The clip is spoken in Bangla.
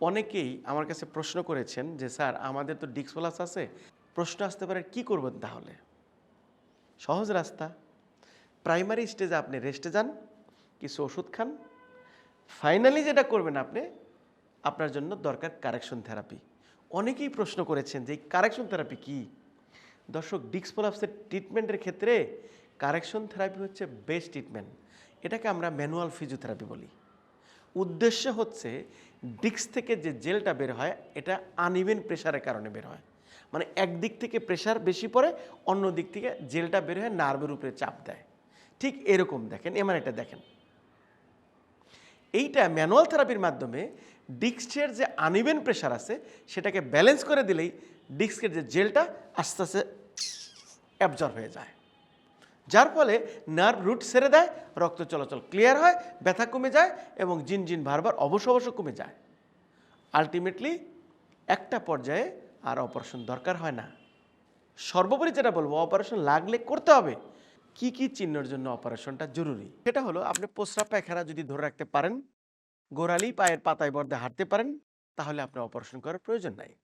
অনেকেই আমার কাছে প্রশ্ন করেছেন যে, স্যার, আমাদের তো ডিক্স প্লাস আছে, প্রশ্ন আসতে পারে কি করবেন তাহলে? সহজ রাস্তা। প্রাইমারি স্টেজে আপনি রেস্টে যান, কিছু ওষুধ খান। ফাইনালি যেটা করবেন আপনি, আপনার জন্য দরকার কারেকশন থেরাপি। অনেকেই প্রশ্ন করেছেন যে কারেকশন থেরাপি কী? দর্শক ডিক্স প্রলাপসের ট্রিটমেন্টের ক্ষেত্রে কারেকশন থেরাপি হচ্ছে বেস্ট ট্রিটমেন্ট এটাকে আমরা ম্যানুয়াল ফিজিওথেরাপি বলি। উদ্দেশ্য হচ্ছে ডিক্স থেকে যে জেলটা বের হয়, এটা আনইভেন প্রেশারের কারণে বের হয়। মানে একদিক থেকে প্রেশার বেশি পড়ে, অন্য দিক থেকে জেলটা বের হয়ে নার্ভের উপরে চাপ দেয়। ঠিক এরকম দেখেন এমন এটা দেখেন। এইটা ম্যানুয়াল থেরাপির মাধ্যমে ডিস্কের যে আনইভেন প্রেশার আছে, সেটাকে ব্যালেন্স করে দিলেই ডিস্কের যে জেলটা আস্তে আস্তে অ্যাবজর্ব হয়ে যায়। যার ফলে নার্ভ রুট ছেড়ে দেয়, রক্ত চলাচল ক্লিয়ার হয়, ব্যথা কমে যায় এবং জিন জিন বারবার অবশ্য অবশ্য কমে যায়। আলটিমেটলি একটা পর্যায়ে আর অপারেশন দরকার হয় না। সর্বোপরি যেটা বলব অপারেশন লাগলে করতে হবে। কি কি চিহ্নের জন্য অপারেশনটা জরুরি? সেটা হলো, আপনি প্রস্রাব পায়খানা যদি ধরে রাখতে পারেন, গোড়ালি পায়ের পাতায় বর্দে হাঁটতে পারেন, তাহলে আপনার অপারেশন করার প্রয়োজন নাই।